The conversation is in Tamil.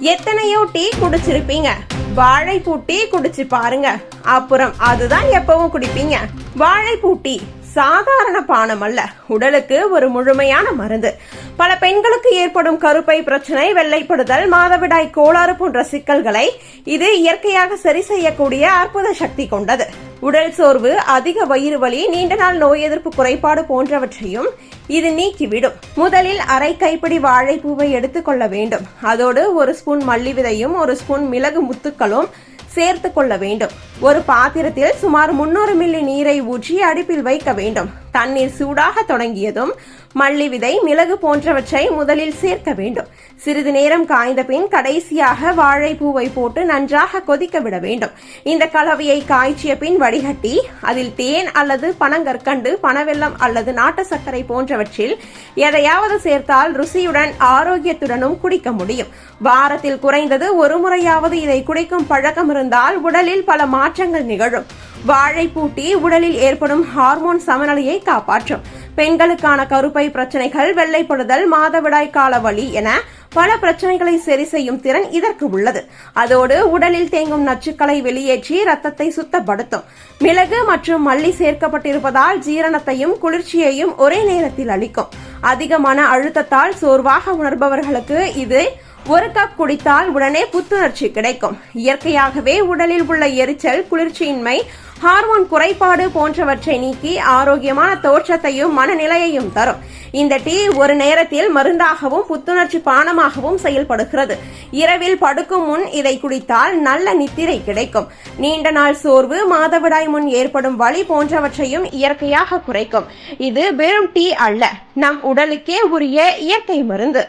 எத்தனையோ டீ குடிச்சிருப்பீங்க. வாழைப்பூ டீ குடிச்சு பாருங்க. அப்புறம் அதுதான் எப்பவும் குடிப்பீங்க. வாழைப்பூ டீ. சாதாரண பானம் அல்ல. உடலுக்கு ஒரு முழுமையான மருந்து. பல பெண்களுக்கு ஏற்படும் கருப்பை பிரச்சனை வெள்ளைப்படுதல் மாதவிடாய் கோளாறு போன்ற சிக்கல்களை இது இயற்கையாக சரி செய்யக்கூடிய அற்புத சக்தி கொண்டது. உடல் சோர்வு அதிக வயிறு வலி நீண்ட நாள் நோய் எதிர்ப்பு குறைபாடு போன்றவற்றையும் இது நீக்கிவிடும். முதலில் அரை கைப்பிடி வாழைப்பூவை எடுத்துக்கொள்ள வேண்டும். அதோடு ஒரு ஸ்பூன் மல்லி விதையும் ஒரு ஸ்பூன் மிளகு முத்துக்களும் சேர்த்து கொள்ள வேண்டும். ஒரு பாத்திரத்தில் சுமார் 300 மில்லி நீரை ஊற்றி அடுப்பில் வைக்க வேண்டும். தண்ணீர் சூடாக தொடங்கியதும் மல்லி விதை மிளகு போன்றவற்றை முதலில் சேர்க்க வேண்டும். சிறிது நேரம் காய்ந்த பின் கடைசியாக வாழைப்பூவை போட்டு நன்றாக கொதிக்க விட வேண்டும். இந்த கலவையை காய்ச்சிய பின் வடிகட்டி அதில் தேன் அல்லது பனங்கற்கண்டு பனவெல்லம் அல்லது நாட்டு சர்க்கரை போன்றவற்றில் எதையாவது சேர்த்தால் ருசியுடன் ஆரோக்கியத்துடனும் குடிக்க முடியும். வாரத்தில் குறைந்தது ஒரு முறையாவது இதை குடிக்கும் பழக்கம் இருந்தால் உடலில் பல மாற்றங்கள் நிகழும். வாழைப்பூட்டி உடலில் ஏற்படும் ஹார்மோன் சமநிலையை காப்பாற்றும். பெண்களுக்கான கருப்பை பிரச்சனைகள் வெள்ளைப்படுதல் மாதவிடாய் கால வலி என பல பிரச்சனைகளை சரி செய்யும் திறன் இதற்கு உள்ளது. அதோடு உடலில் தேங்கும் நச்சுக்களை வெளியேற்றி ரத்தத்தை சுத்தப்படுத்தும். மிளகு மற்றும் மல்லி சேர்க்கப்பட்டிருப்பதால் ஜீரணத்தையும் குளிர்ச்சியையும் ஒரே நேரத்தில் அளிக்கும். அதிக மன அழுத்தத்தால் சோர்வாக உணர்பவர்களுக்கு இது ஒரு கப் குடித்தால் உடனே புத்துணர்ச்சி கிடைக்கும். இயற்கையாகவே உடலில் உள்ள எரிச்சல் குளிர்ச்சியின்மை ஹார்மோன் குறைபாடு போன்றவற்றை நீக்கி ஆரோக்கியமான தோற்றத்தையும் மனநிலையையும் தரும். இந்த டீ ஒரு நேரத்தில் மருந்தாகவும் புத்துணர்ச்சி பானமாகவும் செயல்படுகிறது. இரவில் படுக்கும் முன் இதை குடித்தால் நல்ல நித்திரை கிடைக்கும். நீண்ட நாள் சோர்வு மாதவிடாய் முன் ஏற்படும் வலி போன்றவற்றையும் இயற்கையாக குறைக்கும். இது வெறும் டீ அல்ல நம் உடலுக்கே உரிய இயற்கை மருந்து.